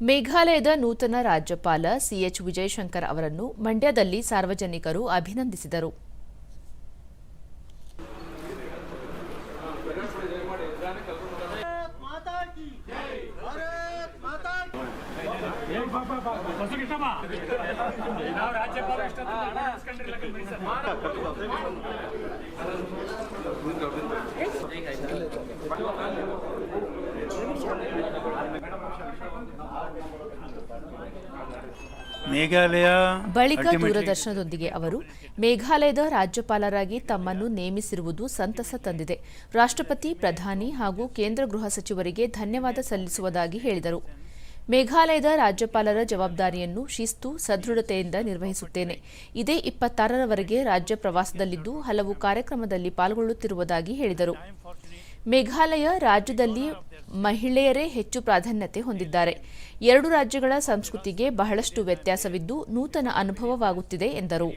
ಮೇಘಾಲಯದ ನೂತನ ರಾಜ್ಯಪಾಲ ಸಿಎಚ್ ವಿಜಯಶಂಕರ್ ಅವರನ್ನು ಮಂಡ್ಯದಲ್ಲಿ ಸಾರ್ವಜನಿಕರು ಅಭಿನಂದಿಸಿದರು. ರಾಜ್ಯಪಾಲ ಮೇಘಾಲಯ ಬಳಿಕ ದೂರದರ್ಶನದೊಂದಿಗೆ ಅವರು ಮೇಘಾಲಯದ ರಾಜ್ಯಪಾಲರಾಗಿ ತಮ್ಮನ್ನು ನೇಮಿಸಿರುವುದು ಸಂತಸ ತಂದಿದೆ. ರಾಷ್ಟ್ರಪತಿ ಪ್ರಧಾನಿ ಹಾಗೂ ಕೇಂದ್ರ ಗೃಹ ಸಚಿವರಿಗೆ ಧನ್ಯವಾದ ಸಲ್ಲಿಸುವುದಾಗಿ ಹೇಳಿದರು. ಮೇಘಾಲಯದ ರಾಜ್ಯಪಾಲರ ಜವಾಬ್ದಾರಿಯನ್ನು ಶಿಸ್ತು ಸದೃಢತೆಯಿಂದ ನಿರ್ವಹಿಸುತ್ತೇನೆ. ಇದೇ ಇಪ್ಪತ್ತಾರರವರೆಗೆ ರಾಜ್ಯ ಪ್ರವಾಸದಲ್ಲಿದ್ದು ಹಲವು ಕಾರ್ಯಕ್ರಮದಲ್ಲಿ ಪಾಲ್ಗೊಳ್ಳುತ್ತಿರುವುದಾಗಿ ಹೇಳಿದರು. ಮೇಘಾಲಯ ರಾಜ್ಯದಲ್ಲಿ ಮಹಿಳೆಯರೇ ಹೆಚ್ಚು ಪ್ರಾಧಾನ್ಯತೆ ಹೊಂದಿದ್ದಾರೆ. ಎರಡು ರಾಜ್ಯಗಳ ಸಂಸ್ಕೃತಿಗೆ ಬಹಳಷ್ಟು ವ್ಯತ್ಯಾಸವಿದ್ದು ನೂತನ ಅನುಭವವಾಗುತ್ತಿದೆ ಎಂದರು.